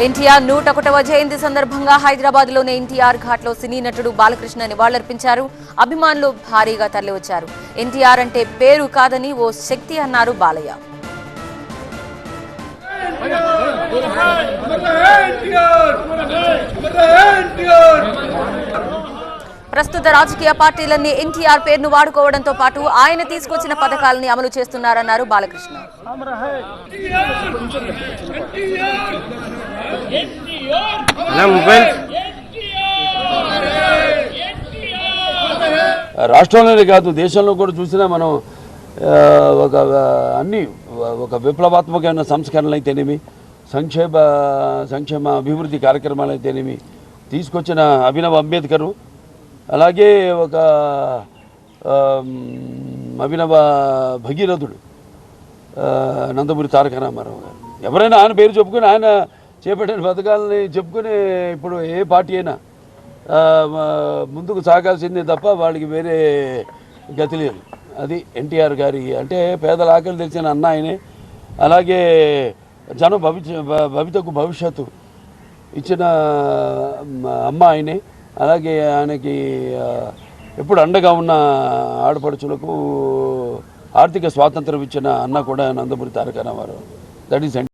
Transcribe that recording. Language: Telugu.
ఎన్టీఆర్ నూట ఒకటవ జయంతి సందర్భంగా హైదరాబాద్లోని ఎన్టీఆర్ ఘాట్లో సినీ నటుడు బాలకృష్ణ నివాళులర్పించారు. అభిమానులు భారీగా తరలివచ్చారు. ఎన్టీఆర్ అంటే పేరు కాదని ఓ శక్తి అన్నారు బాలయ్య. ప్రస్తుత రాజకీయ పార్టీలన్నీ ఎన్టీఆర్ పేరును వాడుకోవడంతో పాటు ఆయన తీసుకొచ్చిన పథకాలని అమలు చేస్తున్నారన్నారు బాలకృష్ణ. అలా మొబైల్ రాష్ట్రంలోనే కాదు దేశంలో కూడా చూసినా మనం ఒక అన్ని ఒక విప్లవాత్మకమైన సంస్కరణలు అయితేనేమి సంక్షేమ సంక్షేమ అభివృద్ధి కార్యక్రమాలు అయితేనేమి తీసుకొచ్చిన అభినవ్ అంబేద్కరు అలాగే ఒక అభినవ భగీరథుడు నందమూరి తారక రామారావు గారు. ఎవరైనా ఆయన పేరు చెప్పుకొని ఆయన చేపట్టిన పథకాలని చెప్పుకునే ఇప్పుడు ఏ పార్టీ అయినా ముందుకు సాగాల్సిందే తప్ప వాళ్ళకి వేరే గతి లేదు. అది ఎన్టీఆర్ గారి అంటే పేదల ఆకలి తెలిసిన అన్న ఆయనే. అలాగే జన భవిష్య భవితకు భవిష్యత్తు ఇచ్చిన అమ్మ ఆయనే. అలాగే ఆయనకి ఎప్పుడు అండగా ఉన్న ఆడపడుచులకు ఆర్థిక స్వాతంత్రం ఇచ్చిన అన్న కూడా నందమూరి తారక రామారావు. That is